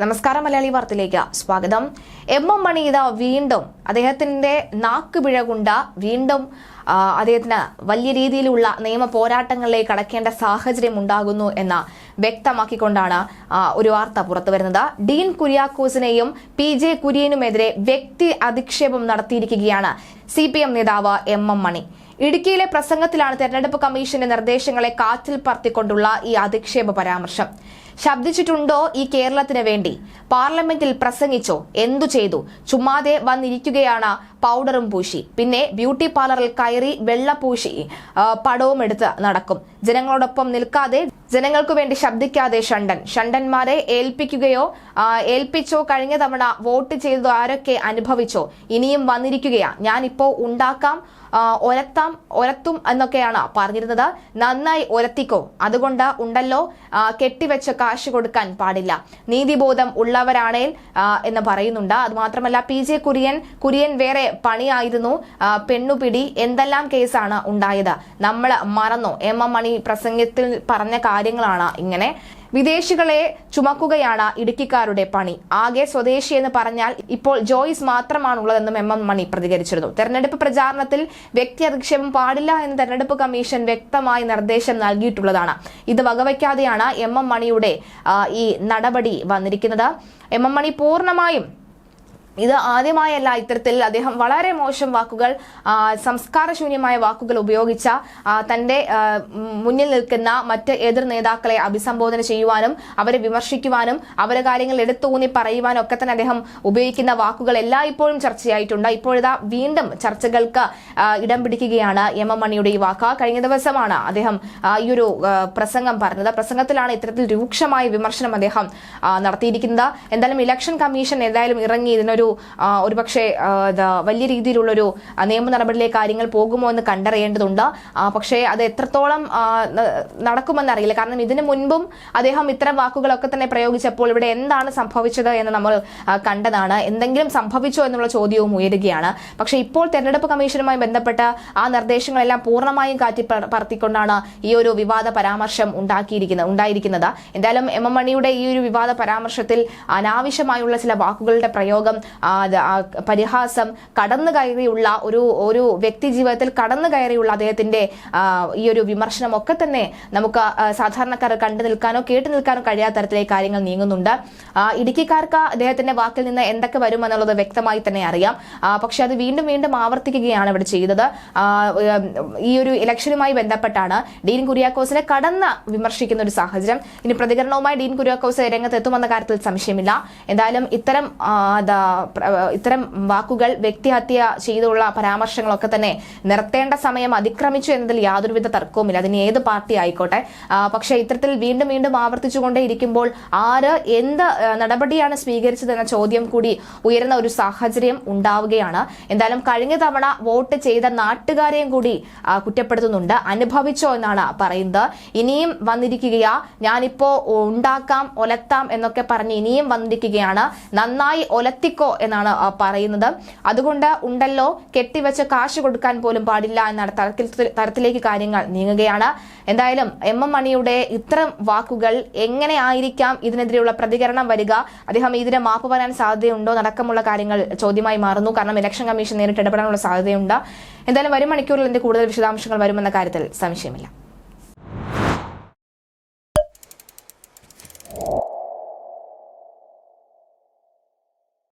നമസ്കാരം മലയാളി വാർത്തയിലേക്ക് സ്വാഗതം. എം എം മണി ഇതാ വീണ്ടും അദ്ദേഹത്തിന്റെ നാക്കുപിഴ കൊണ്ട് വീണ്ടും അദ്ദേഹത്തിന് വലിയ രീതിയിലുള്ള നിയമ പോരാട്ടങ്ങളിലേക്ക് കടക്കേണ്ട സാഹചര്യം ഉണ്ടാകുന്നു എന്ന വ്യക്തമാക്കിക്കൊണ്ടാണ് ഒരു വാർത്ത പുറത്തു വരുന്നത്. ഡീൻ കുര്യാക്കോസിനെയും പി ജെ കുര്യനുമെതിരെ വ്യക്തി അധിക്ഷേപം നടത്തിയിരിക്കുകയാണ് സി പി എം നേതാവ് എം എം മണി. ഇടുക്കിയിലെ പ്രസംഗത്തിലാണ് തെരഞ്ഞെടുപ്പ് കമ്മീഷന്റെ നിർദ്ദേശങ്ങളെ കാറ്റിൽ പറത്തിക്കൊണ്ടുള്ള ഈ അധിക്ഷേപ പരാമർശം. ശബ്ദിച്ചിട്ടുണ്ടോ ഈ കേരളത്തിന് വേണ്ടി? പാർലമെന്റിൽ പ്രസംഗിച്ചോ? എന്തു ചെയ്തു? ചുമ്മാതെ വന്നിരിക്കുകയാണ് പൗഡറും പൂശി. പിന്നെ ബ്യൂട്ടി പാർലറിൽ കയറി വെള്ള പൂശി പടവും എടുത്ത് നടക്കും. ജനങ്ങളോടൊപ്പം നിൽക്കാതെ ജനങ്ങൾക്കു വേണ്ടി ശബ്ദിക്കാതെ ഷണ്ടൻ. ഷണ്ടന്മാരെ ഏൽപ്പിക്കുകയോ ഏൽപ്പിച്ചോ കഴിഞ്ഞ തവണ വോട്ട് ചെയ്തതോ ആരൊക്കെ അനുഭവിച്ചോ? ഇനിയും വന്നിരിക്കുകയാ. ഞാനിപ്പോ ഉണ്ടാക്കാം. ഒരത്താം ഒരത്തും എന്നൊക്കെയാണ് പറഞ്ഞിരുന്നത്. നന്നായി ഒരത്തിക്കോ. അതുകൊണ്ട് ഉണ്ടല്ലോ കെട്ടിവെച്ച കാശ് കൊടുക്കാൻ പാടില്ല. നീതിബോധം ഉള്ളവരാണേൽ എന്ന് പറയുന്നുണ്ട്. അതുമാത്രമല്ല പി ജെ കുര്യൻ കുര്യൻ വേറെ പണിയായിരുന്നു. പെണ്ണുപിടി എന്തെല്ലാം കേസാണ് ഉണ്ടായത്? നമ്മൾ മറന്നു? എം എം മണി പ്രസംഗത്തിൽ പറഞ്ഞ കാര്യങ്ങളാണ് ഇങ്ങനെ. വിദേശികളെ ചുമക്കുകയാണ് ഇടുക്കിക്കാരുടെ പണി. ആകെ സ്വദേശി എന്ന് പറഞ്ഞാൽ ഇപ്പോൾ ജോയിസ് മാത്രമാണുള്ളതെന്നും എം എം മണി പ്രതികരിച്ചിരുന്നു. തെരഞ്ഞെടുപ്പ് പ്രചാരണത്തിൽ വ്യക്തി അധിക്ഷേപം പാടില്ല എന്ന് തെരഞ്ഞെടുപ്പ് കമ്മീഷൻ വ്യക്തമായി നിർദ്ദേശം നൽകിയിട്ടുള്ളതാണ്. ഇത് വകവയ്ക്കാതെയാണ് എം എം മണിയുടെ ഈ നടപടി വന്നിരിക്കുന്നത്. എം എം മണി പൂർണമായും ഇത് ആദ്യമായല്ല ഇത്തരത്തിൽ അദ്ദേഹം വളരെ മോശം വാക്കുകൾ സംസ്കാരശൂന്യമായ വാക്കുകൾ ഉപയോഗിച്ച തന്റെ മുന്നിൽ നിൽക്കുന്ന മറ്റ് എതിർ നേതാക്കളെ അഭിസംബോധന ചെയ്യുവാനും അവരെ വിമർശിക്കുവാനും അവരെ കാര്യങ്ങൾ എടുത്തൂന്നി പറയുവാനും ഒക്കെ തന്നെ അദ്ദേഹം ഉപയോഗിക്കുന്ന വാക്കുകൾ എല്ലായ്പ്പോഴും ചർച്ചയായിട്ടുണ്ട്. ഇപ്പോഴിതാ വീണ്ടും ചർച്ചകൾക്ക് ഇടം പിടിക്കുകയാണ് എം എം മണിയുടെ ഈ വാക്ക്. കഴിഞ്ഞ ദിവസമാണ് അദ്ദേഹം ഈ ഒരു പ്രസംഗം പറഞ്ഞത്. പ്രസംഗത്തിലാണ് ഇത്തരത്തിൽ രൂക്ഷമായ വിമർശനം അദ്ദേഹം നടത്തിയിരിക്കുന്നത്. എന്തായാലും ഇലക്ഷൻ കമ്മീഷൻ എന്തായാലും ഇറങ്ങി ഇതിനൊരു ആ, ഒരുപക്ഷെ വലിയ രീതിയിലുള്ളൊരു നിയമ നടപടിയിലെ കാര്യങ്ങൾ പോകുമോ എന്ന് കണ്ടറിയേണ്ടതുണ്ട്. പക്ഷേ അത് എത്രത്തോളം നടക്കുമെന്ന് അറിയില്ല കാരണം ഇതിനു മുൻപും അദ്ദേഹം ഇത്തരം വാക്കുകളൊക്കെ തന്നെ പ്രയോഗിച്ചപ്പോൾ ഇവിടെ എന്താണ് സംഭവിച്ചത് എന്ന് നമ്മൾ കണ്ടതാണ്. എന്തെങ്കിലും സംഭവിച്ചോ എന്നുള്ള ചോദ്യവും ഉയരുകയാണ്. പക്ഷേ ഇപ്പോൾ തെരഞ്ഞെടുപ്പ് കമ്മീഷനുമായി ബന്ധപ്പെട്ട ആ നിർദ്ദേശങ്ങളെല്ലാം പൂർണമായും കാറ്റി പറത്തിക്കൊണ്ടാണ് ഈ ഒരു വിവാദ പരാമർശം ഉണ്ടാക്കിയിരിക്കുന്നത് ഉണ്ടായിരിക്കുന്നത്. എന്തായാലും എം എം മണിയുടെ ഈ ഒരു വിവാദ പരാമർശത്തിൽ അനാവശ്യമായുള്ള ചില വാക്കുകളുടെ പ്രയോഗം പരിഹാസം കടന്നു കയറിയുള്ള ഒരു ഒരു വ്യക്തി ജീവിതത്തിൽ കടന്നു കയറിയുള്ള അദ്ദേഹത്തിന്റെ ഈ ഒരു വിമർശനം ഒക്കെ തന്നെ നമുക്ക് സാധാരണക്കാർ കണ്ടു നിൽക്കാനോ കേട്ടു നിൽക്കാനോ കഴിയാത്ത തരത്തിലേക്ക് കാര്യങ്ങൾ നീങ്ങുന്നുണ്ട്. ഇടുക്കിക്കാർക്ക് അദ്ദേഹത്തിന്റെ വാക്കിൽ നിന്ന് എന്തൊക്കെ വരുമെന്നുള്ളത് വ്യക്തമായി തന്നെ അറിയാം. പക്ഷെ അത് വീണ്ടും വീണ്ടും ആവർത്തിക്കുകയാണ് ഇവിടെ ചെയ്തത്. ഈ ഒരു ഇലക്ഷനുമായി ബന്ധപ്പെട്ടാണ് ഡീൻ കുര്യാക്കോസിനെ കടന്ന് വിമർശിക്കുന്ന ഒരു സാഹചര്യം. ഇനി പ്രതികരണവുമായി ഡീൻ കുര്യാക്കോസ് രംഗത്തെത്തുമെന്ന കാര്യത്തിൽ സംശയമില്ല. എന്തായാലും ഇത്തരം ഇത്തരം വാക്കുകൾ വ്യക്തിഹത്യ ചെയ്തുള്ള പരാമർശങ്ങളൊക്കെ തന്നെ നിർത്തേണ്ട സമയം അതിക്രമിച്ചു എന്നതിൽ യാതൊരുവിധ തർക്കവുമില്ല. അതിന് ഏത് പാർട്ടി ആയിക്കോട്ടെ. പക്ഷെ ഇത്തരത്തിൽ വീണ്ടും വീണ്ടും ആവർത്തിച്ചുകൊണ്ടേ ഇരിക്കുമ്പോൾ ആര് എന്ത് നടപടിയാണ് സ്വീകരിച്ചതെന്ന ചോദ്യം കൂടി ഉയരുന്ന ഒരു സാഹചര്യം ഉണ്ടാവുകയാണ്. എന്തായാലും കഴിഞ്ഞ തവണ വോട്ട് ചെയ്ത നാട്ടുകാരെയും കൂടി കുറ്റപ്പെടുത്തുന്നുണ്ട്. അനുഭവിച്ചോ എന്നാണ് പറയുന്നത്. ഇനിയും വന്നിരിക്കുകയാ. ഞാനിപ്പോ ഉണ്ടാക്കാം ഒലത്താം എന്നൊക്കെ പറഞ്ഞ് ഇനിയും വന്നിരിക്കുകയാണ്. നന്നായി ഒലത്തിക്കോ എന്നാണ് പറയുന്നത്. അതുകൊണ്ട് ഉണ്ടല്ലോ കെട്ടിവെച്ച കാശ് കൊടുക്കാൻ പോലും പാടില്ല എന്നാണ് തരത്തിലേക്ക് കാര്യങ്ങൾ നീങ്ങുകയാണ്. എന്തായാലും എം എം മണിയുടെ ഇത്തരം വാക്കുകൾ എങ്ങനെ ആയിരിക്കാം ഇതിനെതിരെയുള്ള പ്രതികരണം വരിക? അദ്ദേഹം ഇതിന് മാപ്പ് പറയാൻ സാധ്യതയുണ്ടോ? നടക്കമുള്ള കാര്യങ്ങൾ ചോദ്യമായി മാറുന്നു. കാരണം ഇലക്ഷൻ കമ്മീഷൻ നേരിട്ട് ഇടപെടാനുള്ള സാധ്യതയുണ്ട്. എന്തായാലും വരും മണിക്കൂറിൽ കൂടുതൽ വിശദാംശങ്ങൾ വരുമെന്ന കാര്യത്തിൽ സംശയമില്ല.